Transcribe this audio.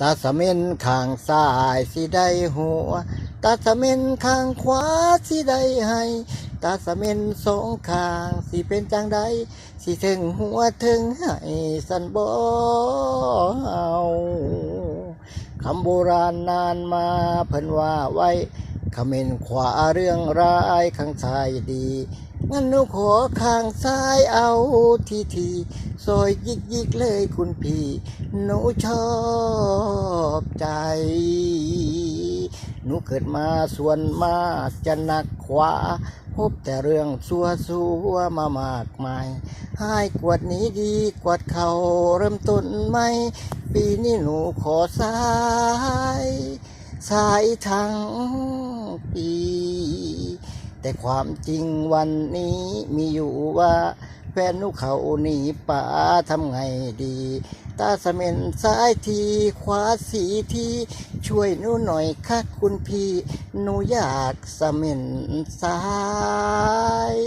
ตาสเม็นข้างซ้ายสิได้หัว ตาสเม็นข้างขวาสิได้ให้ ตาสเม็นสองข้างสิเป็นจังใดสิถึงหัวถึงให้สันบ่เอาคำโบราณนานมาเพิ่นว่าไว้ คำเมนขวาเรื่องร้ายข้างซ้ายดีงั้นหนูขอข้างซ้ายเอาทีทีซอยยิกยิกเลยคุณพี่หนูชอบใจ หนูเกิดมาส่วนมากจะหนักขวา พบแต่เรื่องซัวซัวมามากมายให้กวดนี้ดีกวดเขาเริ่มต้นใหม ปีนี้หนูขอสาย สายทั้งปี แต่ความจริงวันนี้มีอยู่ว่าแฟนนูเขาหนีป่าทำไงดี ตาสเม็นซ้ายทีขวาสีทีช่วยหนูหน่อยค่ะคุณพี่หนูอยากสเม็นซ้าย